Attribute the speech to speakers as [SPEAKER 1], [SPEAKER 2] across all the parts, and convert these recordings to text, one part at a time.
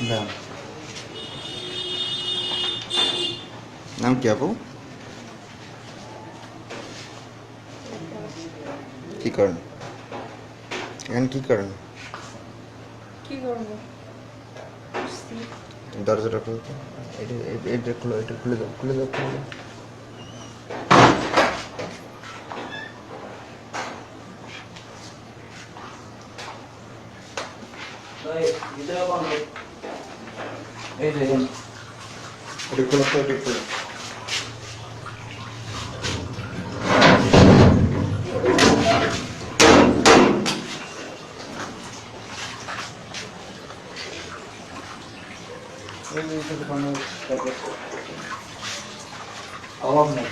[SPEAKER 1] দাম
[SPEAKER 2] নাম কি আপু কি করেন এখানে কি করেন
[SPEAKER 3] কি করব আসছি।
[SPEAKER 2] দরজাটা খুলো তো এটা এটা- এটা খুলো এটা খুলে দাও খুলে দাও খুলে দাও
[SPEAKER 1] এই দেখেন
[SPEAKER 2] এটা খুলো তো এটা খুলো।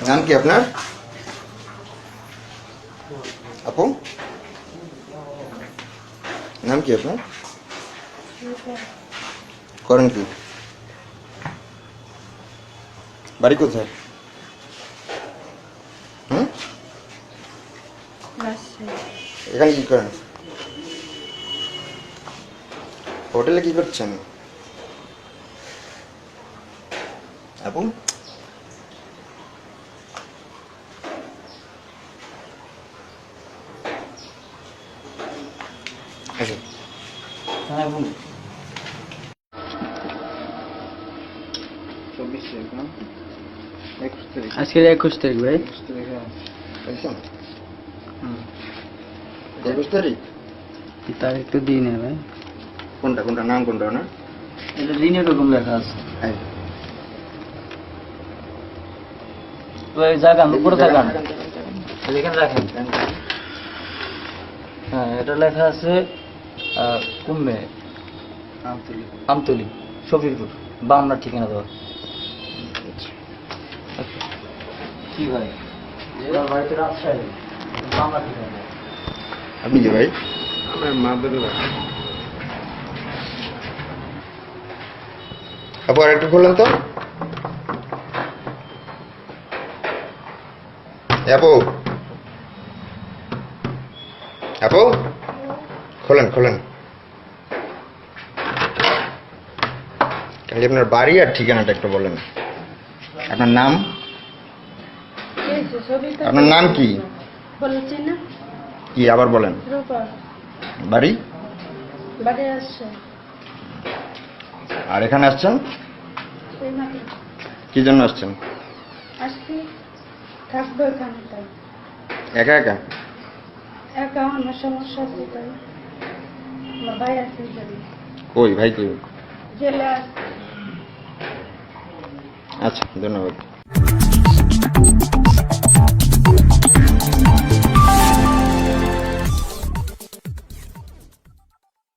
[SPEAKER 2] নাম কি আপনার? আপু? নাম কি আপনার? করেন কি? বাড়ি কোথায়। এখানে কি করেন? হোটেলে কি করছেন? আপু? আচ্ছা।
[SPEAKER 1] হ্যাঁ বলুন।
[SPEAKER 2] চব্বিশ তারিখ একুশ তারিখ।
[SPEAKER 4] আজকে একুশ তারিখ ভাই।
[SPEAKER 2] একুশ তারিখ হ্যাঁ। তারিখ?
[SPEAKER 4] তো দিই না ভাই।
[SPEAKER 2] কোনটা কোনটা? নাম কোনটা না
[SPEAKER 1] এটা দিনে এরকম লেখা আছে। তো এই জায়গান উপরে থাকান এখানে রাখেন হ্যাঁ এটা লেখা আছে আমতলি। শফিকপুর বামনার ঠিকানা দেওয়া। কি ভাই? বাড়িতে রাজশাহী। বাংলা ঠিকানা
[SPEAKER 2] আপনি কি ভাই?
[SPEAKER 5] আমার মাদের
[SPEAKER 2] আপু আর একটু খুললেন তো? আপু। আপু? খোলেন খোলেন। খালি আপনার বাড়ি আর ঠিকানাটা একটু বলেন। আপনার নাম? আপনার নাম কি? কি আবার বলেন। বাড়ি? আর এখানে আসছেন? কি জন্য আসছেন? একা একা?
[SPEAKER 3] একা আমার সমস্যা
[SPEAKER 2] কই ভাই কই
[SPEAKER 3] জেলে
[SPEAKER 2] আচ্ছা ধন্যবাদ।